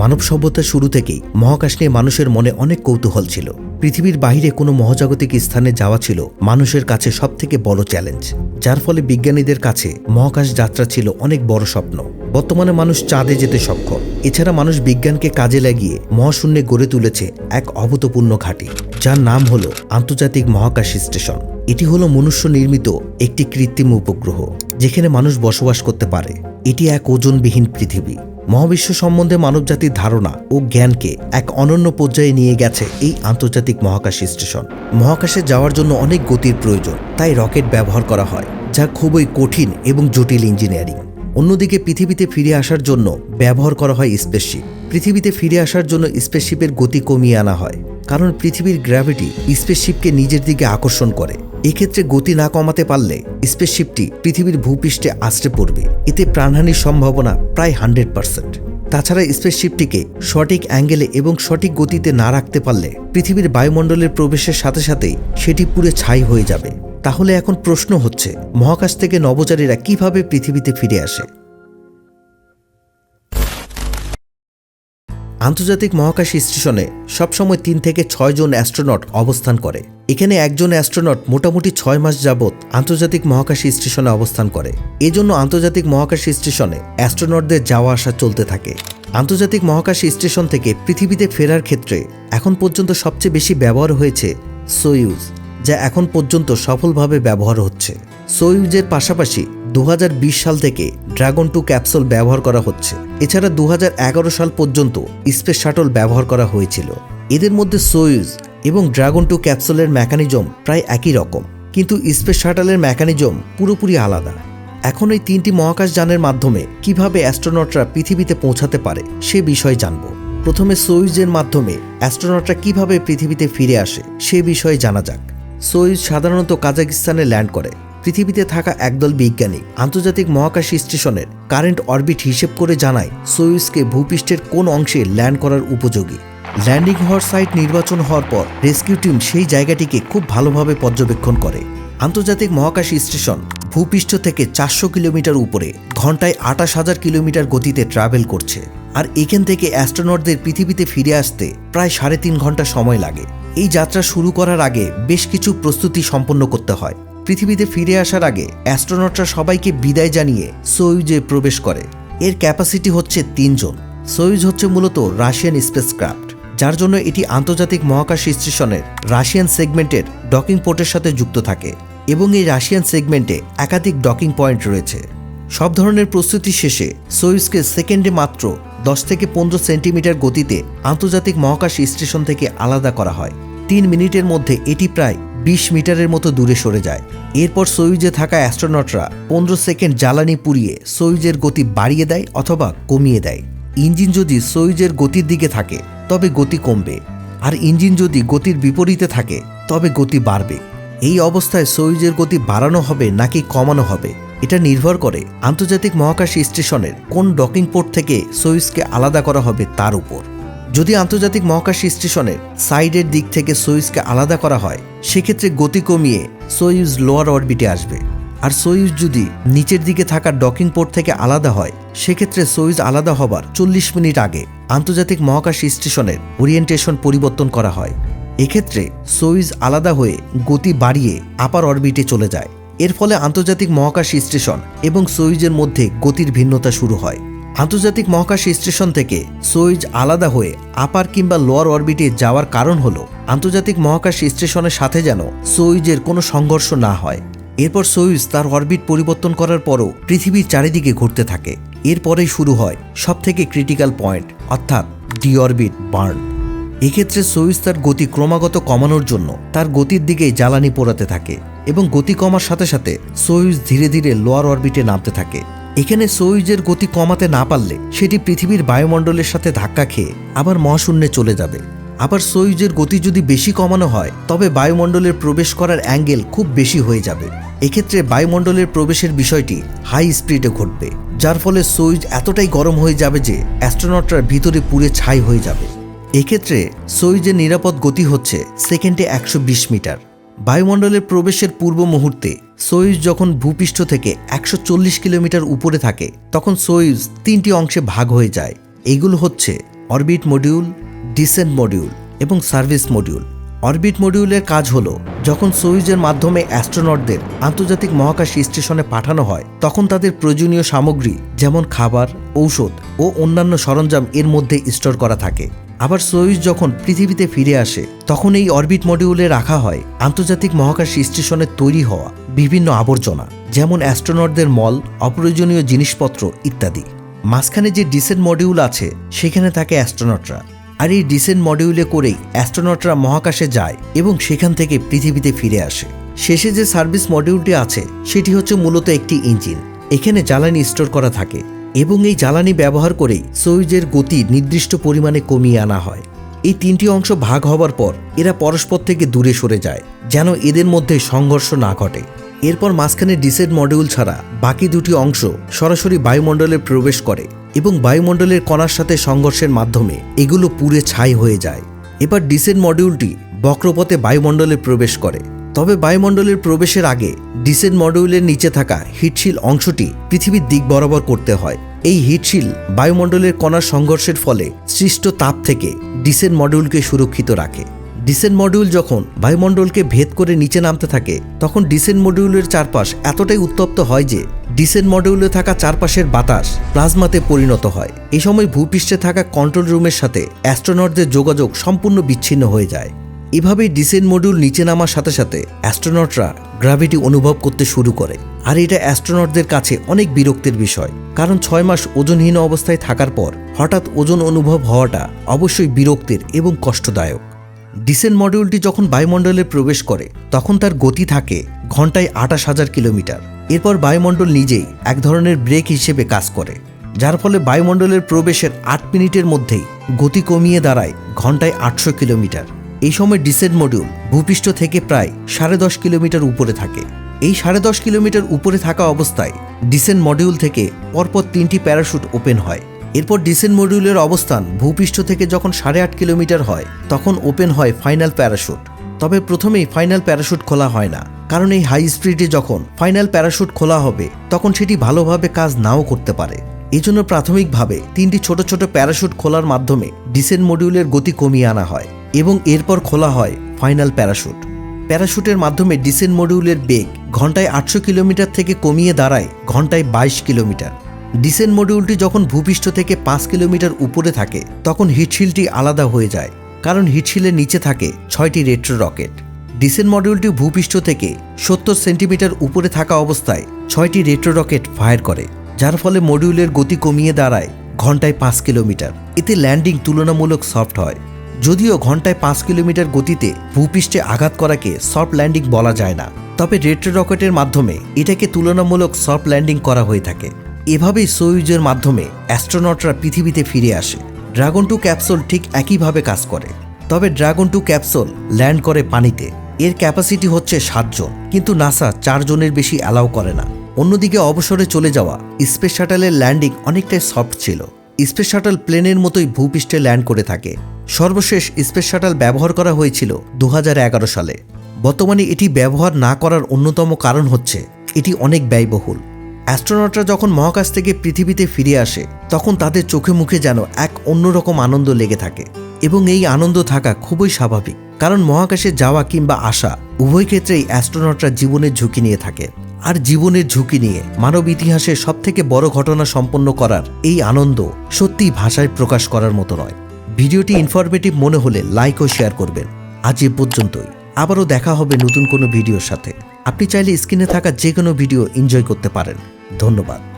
মানব সভ্যতার শুরু থেকেই মহাকাশ নিয়ে মানুষের মনে অনেক কৌতূহল ছিল। পৃথিবীর বাইরে কোনো মহাজাগতিক স্থানে যাওয়া ছিল মানুষের কাছে সবথেকে বড় চ্যালেঞ্জ। যার ফলে বিজ্ঞানীদের কাছে মহাকাশ যাত্রা ছিল অনেক বড় স্বপ্ন। বর্তমানে মানুষ চাঁদে যেতে সক্ষম। এছাড়া মানুষ বিজ্ঞানকে কাজে লাগিয়ে মহাশূন্যে গড়ে তুলেছে এক অভূতপূর্ণ ঘাঁটি, যার নাম হল আন্তর্জাতিক মহাকাশ স্টেশন। এটি হলো মনুষ্য নির্মিত একটি কৃত্রিম উপগ্রহ, যেখানে মানুষ বসবাস করতে পারে। এটি এক ওজনবিহীন পৃথিবী। মহাবিশ্ব সম্বন্ধে মানবজাতির ধারণা ও জ্ঞানকে এক অনন্য পর্যায়ে নিয়ে গেছে এই আন্তর্জাতিক মহাকাশ স্টেশন। মহাকাশে যাওয়ার জন্য অনেক গতির প্রয়োজন, তাই রকেট ব্যবহার করা হয়, যা খুবই কঠিন এবং জটিল ইঞ্জিনিয়ারিং। অন্যদিকে পৃথিবীতে ফিরে আসার জন্য ব্যবহার করা হয় স্পেসশিপ। পৃথিবীতে ফিরে আসার জন্য স্পেসশিপের গতি কমিয়ে আনা হয়, কারণ পৃথিবীর গ্র্যাভিটি স্পেসশিপকে নিজের দিকে আকর্ষণ করে। এক্ষেত্রে গতি না কমাতে পারলে স্পেসশিপটি পৃথিবীর ভূপৃষ্ঠে আছড়ে পড়বে। এতে প্রাণহানির সম্ভাবনা প্রায় হান্ড্রেড পার্সেন্ট তাছাড়া স্পেসশিপটিকে সঠিক অ্যাঙ্গেলে এবং সঠিক গতিতে না রাখতে পারলে পৃথিবীর বায়ুমণ্ডলের প্রবেশের সাথে সাথেই সেটি পুরে ছাই হয়ে যাবে। তাহলে এখন প্রশ্ন হচ্ছে, মহাকাশ থেকে নবচারীরা কীভাবে পৃথিবীতে ফিরে আসে? আন্তর্জাতিক মহাকাশ স্টেশনে সবসময় তিন থেকে ছয় জন অ্যাস্ট্রোনট অবস্থান করে। এখানে একজন অ্যাস্ট্রোনট মোটামুটি ছয় মাস যাবৎ আন্তর্জাতিক মহাকাশ স্টেশনে অবস্থান করে। এজন্য আন্তর্জাতিক মহাকাশ স্টেশনে অ্যাস্ট্রোনটদের যাওয়া আসা চলতে থাকে। আন্তর্জাতিক মহাকাশ স্টেশন থেকে পৃথিবীতে ফেরার ক্ষেত্রে এখন পর্যন্ত সবচেয়ে বেশি ব্যবহার হয়েছে সোয়ুজ, যা এখন পর্যন্ত সফলভাবে ব্যবহার হচ্ছে। সোয়ুজের পাশাপাশি দু হাজার বিশ সাল থেকে ড্রাগন টু ক্যাপসুল ব্যবহার করা হচ্ছে। এছাড়া দু হাজার এগারো সাল পর্যন্ত স্পেস শাটল ব্যবহার করা হয়েছিল। এদের মধ্যে সোয়ুজ এবং ড্রাগন টু ক্যাপসুলের মেকানিজম প্রায় একই রকম, কিন্তু স্পেস শাটলের মেকানিজম পুরোপুরি আলাদা। এখন এই তিনটি মহাকাশ যানের মাধ্যমে কীভাবে অ্যাস্ট্রোনটরা পৃথিবীতে পৌঁছাতে পারে, সে বিষয়ে জানব। প্রথমে সোয়ুজের মাধ্যমে অ্যাস্ট্রোনটরা কীভাবে পৃথিবীতে ফিরে আসে, সে বিষয়ে জানা যাক। সোয়ুজ সাধারণত কাজাকিস্তানে ল্যান্ড করে পৃথিবীতে থাকা একদল বিজ্ঞানী আন্তর্জাতিক মহাকাশ স্টেশনের কারেন্ট অরবিট হিসেব করে জানায় সোয়ুজকে ভূপৃষ্ঠের কোন অংশে ল্যান্ড করার উপযোগী। ল্যান্ডিং হওয়ার সাইট নির্বাচন হওয়ার পর, রেস্কিউ টিম সেই জায়গাটিকে খুব ভালোভাবে পর্যবেক্ষণ করে। আন্তর্জাতিক মহাকাশ স্টেশন ভূপৃষ্ঠ থেকে চারশো কিলোমিটার উপরে, ঘন্টায় আটাশ হাজার কিলোমিটার গতিতে ট্রাভেল করছে। আর এখান থেকে অ্যাস্ট্রোনটদের পৃথিবীতে ফিরে আসতে প্রায় সাড়ে তিন ঘণ্টা সময় লাগে। এই যাত্রা শুরু করার আগে বেশ কিছু প্রস্তুতি সম্পন্ন করতে হয়। পৃথিবীতে ফিরে আসার আগে অ্যাস্ট্রোনটরা সবাইকে বিদায় জানিয়ে সোয়ুজে প্রবেশ করে। এর ক্যাপাসিটি হচ্ছে তিনজন। সোয়ুজ হচ্ছে মূলত রাশিয়ান স্পেসক্রাফট যার জন্য এটি আন্তর্জাতিক মহাকাশ স্টেশনের রাশিয়ান সেগমেন্টের ডকিং পোর্টের সাথে যুক্ত থাকে এবং এই রাশিয়ান সেগমেন্টে একাধিক ডকিং পয়েন্ট রয়েছে। সব ধরনের প্রস্তুতি শেষে সোয়ুজকে সেকেন্ডে মাত্র দশ থেকে পনেরো সেন্টিমিটার গতিতে আন্তর্জাতিক মহাকাশ স্টেশন থেকে আলাদা করা হয়। তিন মিনিটের মধ্যে এটি প্রায় বিশ মিটারের মতো দূরে সরে যায়। এরপর সোয়ুজে থাকা অ্যাস্ট্রোনটরা পনেরো সেকেন্ড জ্বালানি পুড়িয়ে সোয়ুজের গতি বাড়িয়ে দেয় অথবা কমিয়ে দেয়। ইঞ্জিন যদি সোয়ুজের গতির দিকে থাকে, তবে গতি কমবে। আর ইঞ্জিন যদি গতির বিপরীতে থাকে, তবে গতি বাড়বে। এই অবস্থায় সোয়ুজের গতি বাড়ানো হবে নাকি কমানো হবে, এটা নির্ভর করে আন্তর্জাতিক মহাকাশ স্টেশনের কোন ডকিং পোর্ট থেকে সোয়ুজকে আলাদা করা হবে তার উপর। যদি আন্তর্জাতিক মহাকাশ স্টেশনের সাইডের দিক থেকে সোয়ুজকে আলাদা করা হয়, সেক্ষেত্রে গতি কমিয়ে সোয়ুজ লোয়ার অরবিটে আসবে। আর সোয়ুজ যদি নিচের দিকে থাকা ডকিং পোর্ট থেকে আলাদা হয়, সেক্ষেত্রে সোয়ুজ আলাদা হবার চল্লিশ মিনিট আগে আন্তর্জাতিক মহাকাশ স্টেশনের ওরিয়েন্টেশন পরিবর্তন করা হয়। এক্ষেত্রে সোয়ুজ আলাদা হয়ে গতি বাড়িয়ে আপার অরবিটে চলে যায়। এর ফলে আন্তর্জাতিক মহাকাশ স্টেশন এবং সোয়ুজের মধ্যে গতির ভিন্নতা শুরু হয়। আন্তর্জাতিক মহাকাশ স্টেশন থেকে সোয়ুজ আলাদা হয়ে আপার কিংবা লোয়ার অরবিটে যাওয়ার কারণ হলো আন্তর্জাতিক মহাকাশ স্টেশনের সাথে যেন সোয়ুজের কোনো সংঘর্ষ না হয়। এরপর সোয়ুজ তার অরবিট পরিবর্তন করার পরও পৃথিবীর চারিদিকে ঘুরতে থাকে। এরপরেই শুরু হয় সবথেকে ক্রিটিক্যাল পয়েন্ট, অর্থাৎ ডিঅরবিট বার্ন। এক্ষেত্রে সোয়ুজ তার গতি ক্রমাগত কমানোর জন্য তার গতির দিকেই জ্বালানি পোড়াতে থাকে এবং গতি কমার সাথে সাথে সোয়ুজ ধীরে ধীরে লোয়ার অরবিটে নামতে থাকে। এখানে সোয়ুজের গতি কমাতে না পারলে সেটি পৃথিবীর বায়ুমণ্ডলের সাথে ধাক্কা খেয়ে আবার মহাশূন্যে চলে যাবে। আবার সোয়ুজের গতি যদি বেশি কমানো হয়, তবে বায়ুমণ্ডলের প্রবেশ করার অ্যাঙ্গেল খুব বেশি হয়ে যাবে। এক্ষেত্রে বায়ুমণ্ডলের প্রবেশের বিষয়টি হাই স্পিডে ঘটবে, যার ফলে সোয়ুজ এতটাই গরম হয়ে যাবে যে অ্যাস্ট্রোনটরা ভিতরে পুড়ে ছাই হয়ে যাবে। এক্ষেত্রে সোয়ুজের নিরাপদ গতি হচ্ছে সেকেন্ডে একশো বিশ মিটার। বায়ুমণ্ডলের প্রবেশের পূর্ব মুহূর্তে সোয়ুজ যখন ভূপৃষ্ঠ থেকে একশো চল্লিশ কিলোমিটার উপরে থাকে, তখন সোয়ুজ তিনটি অংশে ভাগ হয়ে যায়। এগুলো হচ্ছে অরবিট মডিউল, ডিসেন্ট মডিউল এবং সার্ভিস মডিউল। অরবিট মডিউলের কাজ হলো, যখন সোয়ুজের মাধ্যমে অ্যাস্ট্রোনটদের আন্তর্জাতিক মহাকাশ স্টেশনে পাঠানো হয়, তখন তাদের প্রয়োজনীয় সামগ্রী, যেমন খাবার, ঔষধ ও অন্যান্য সরঞ্জাম এর মধ্যে স্টোর করা থাকে। আবার সোয়ুজ যখন পৃথিবীতে ফিরে আসে, তখন এই অরবিট মডিউলে রাখা হয় আন্তর্জাতিক মহাকাশ স্টেশনে তৈরি হওয়া বিভিন্ন আবর্জনা, যেমন অ্যাস্ট্রোনটদের মল, অপ্রয়োজনীয় জিনিসপত্র ইত্যাদি। মাঝখানে যে ডিসেন্ট মডিউল আছে, সেখানে থাকে অ্যাস্ট্রোনটরা আর এই ডিসেন্ট মডিউলে করেই অ্যাস্ট্রোনটরা মহাকাশে যায় এবং সেখান থেকে পৃথিবীতে ফিরে আসে। শেষে যে সার্ভিস মডিউলটি আছে, সেটি হচ্ছে মূলত একটি ইঞ্জিন। এখানে জ্বালানি স্টোর করা থাকে এবং এই জ্বালানি ব্যবহার করেই সৌজের গতি নির্দিষ্ট পরিমাণে কমিয়ে আনা হয়। এই তিনটি অংশ ভাগ হবার পর এরা পরস্পর থেকে দূরে সরে যায়, যেন এদের মধ্যে সংঘর্ষ না ঘটে। এরপর মাঝখানে ডিসেন্ট মডিউল ছাড়া বাকি দুটি অংশ সরাসরি বায়ুমণ্ডলে প্রবেশ করে। এবং বায়ুমণ্ডলের কণার সাথে সংঘর্ষের মাধ্যমে এগুলো পুড়ে ছাই হয়ে যায়। এবার ডিসেন্ট মডিউলটি বক্রপথে বায়ুমণ্ডলে প্রবেশ করে। তবে বায়ুমণ্ডলের প্রবেশের আগে ডিসেন্ট মডিউলের নিচে থাকা হিটশিল অংশটি পৃথিবীর দিক বরাবর করতে হয়। এই হিটশিল বায়ুমণ্ডলের কণার সংঘর্ষের ফলে সৃষ্ট তাপ থেকে ডিসেন্ট মডিউলকে সুরক্ষিত রাখে। ডিসেন্ট মডিউল যখন বায়ুমণ্ডলকে ভেদ করে নিচে নামতে থাকে, তখন ডিসেন্ট মডিউলের চারপাশ এতটাই উত্তপ্ত হয় যে ডিসেন্ট মডিউলে থাকা চারপাশের বাতাস প্লাজমাতে পরিণত হয়। এই সময় ভূপৃষ্ঠে থাকা কন্ট্রোল রুমের সাথে অ্যাস্ট্রোনটদের যোগাযোগ সম্পূর্ণ বিচ্ছিন্ন হয়ে যায়। এভাবেই ডিসেন্ট মডিউল নিচে নামার সাথে সাথে অ্যাস্ট্রোনটরা গ্র্যাভিটি অনুভব করতে শুরু করে। আর এটা অ্যাস্ট্রোনটদের কাছে অনেক বিরক্তির বিষয়, কারণ ছয় মাস ওজনহীন অবস্থায় থাকার পর হঠাৎ ওজন অনুভব হওয়াটা অবশ্যই বিরক্তির এবং কষ্টদায়ক। ডিসেন্ট মডিউলটি যখন বায়ুমণ্ডলে প্রবেশ করে, তখন তার গতি থাকে ঘন্টায় আঠাশ হাজার কিলোমিটার। এরপর বায়ুমণ্ডল নিজেই এক ধরনের ব্রেক হিসেবে কাজ করে, যার ফলে বায়ুমণ্ডলের প্রবেশের আট মিনিটের মধ্যেই গতি কমিয়ে দাঁড়ায় ঘন্টায় আটশো কিলোমিটার। এই সময় ডিসেন্ট মডিউল ভূপৃষ্ঠ থেকে প্রায় সাড়ে দশ কিলোমিটার উপরে থাকে। এই সাড়ে দশ কিলোমিটার উপরে থাকা অবস্থায় ডিসেন্ট মডিউল থেকে পরপর তিনটি প্যারাশুট ওপেন হয়। এরপর ডিসেন্ট মডিউলের অবস্থান ভূপৃষ্ঠ থেকে যখন সাড়ে আট কিলোমিটার হয়, তখন ওপেন হয় ফাইনাল প্যারাশুট। তবে প্রথমেই ফাইনাল প্যারাশুট খোলা হয় না। কারণ এই হাই স্পিডে যখন ফাইনাল প্যারাশুট খোলা হবে, তখন সেটি ভালোভাবে কাজ নাও করতে পারে। এজন্য প্রাথমিকভাবে তিনটি ছোট ছোট প্যারাশুট খোলার মাধ্যমে ডিসেন্ট মডিউলের গতি কমিয়ে আনা হয় এবং এরপর খোলা হয় ফাইনাল প্যারাশুট প্যারাশুটের মাধ্যমে ডিসেন্ট মডিউলের বেগ ঘন্টায় আটশো কিলোমিটার থেকে কমিয়ে দাঁড়ায় ঘন্টায় বাইশ কিলোমিটার। ডিসেন্ট মডিউলটি যখন ভূপৃষ্ঠ থেকে পাঁচ কিলোমিটার উপরে থাকে, তখন হিটশিলটি আলাদা হয়ে যায়, কারণ হিটশিলের নিচে থাকে ছয়টি রেট্রো রকেট ডিসেন্ট মডিউলটি ভূপৃষ্ঠ থেকে সত্তর সেন্টিমিটার উপরে থাকা অবস্থায় ছয়টি রেট্রো রকেট ফায়ার করে, যার ফলে মডিউলের গতি কমিয়ে দাঁড়ায় ঘন্টায় পাঁচ কিলোমিটার। এতে ল্যান্ডিং তুলনামূলক সফট হয়। যদিও ঘন্টায় পাঁচ কিলোমিটার গতিতে ভূপৃষ্ঠে আঘাত করাকে সফট ল্যান্ডিং বলা যায় না। তবে রেট্রো রকেটের মাধ্যমে এটাকে তুলনামূলক সফট ল্যান্ডিং করা হয়ে থাকে। এভাবেই সোয়ুজের মাধ্যমে অ্যাস্ট্রোনটরা পৃথিবীতে ফিরে আসে। ড্রাগন টু ক্যাপসুল ঠিক একইভাবে কাজ করে। তবে ড্রাগন টু ক্যাপসুল ল্যান্ড করে পানিতে। এর ক্যাপাসিটি হচ্ছে সাতজন। কিন্তু নাসা চারজনের বেশি অ্যালাউ করে না। অন্যদিকে অবসরে চলে যাওয়া স্পেস শাটালের ল্যান্ডিং অনেকটাই সফট ছিল। স্পেস শাটাল প্লেনের মতোই ভূপৃষ্ঠে ল্যান্ড করে থাকে। সর্বশেষ স্পেস শাটাল ব্যবহার করা হয়েছিল দু হাজার এগারো সালে। বর্তমানে এটি ব্যবহার না করার অন্যতম কারণ হচ্ছে, এটি অনেক ব্যয়বহুল। অ্যাস্ট্রোনটরা যখন মহাকাশ থেকে পৃথিবীতে ফিরে আসে, তখন তাদের চোখে মুখে যেন এক অন্যরকম আনন্দ লেগে থাকে। এবং এই আনন্দ থাকা খুবই স্বাভাবিক, কারণ মহাকাশে যাওয়া কিংবা আসা উভয় ক্ষেত্রেই অ্যাস্ট্রোনটরা জীবনের ঝুঁকি নিয়ে থাকে। আর জীবনের ঝুঁকি নিয়ে মানব ইতিহাসে সবথেকে বড় ঘটনা সম্পন্ন করার এই আনন্দ সত্যিই ভাষায় প্রকাশ করার মতো নয়। ভিডিওটি ইনফরমেটিভ মনে হলে লাইক ও শেয়ার করবেন। আজ এ পর্যন্তই। আবারও দেখা হবে নতুন কোনো ভিডিওর সাথে। আপনি চাইলে স্ক্রিনে থাকা যে কোনো ভিডিও এনজয় করতে পারেন। ধন্যবাদ।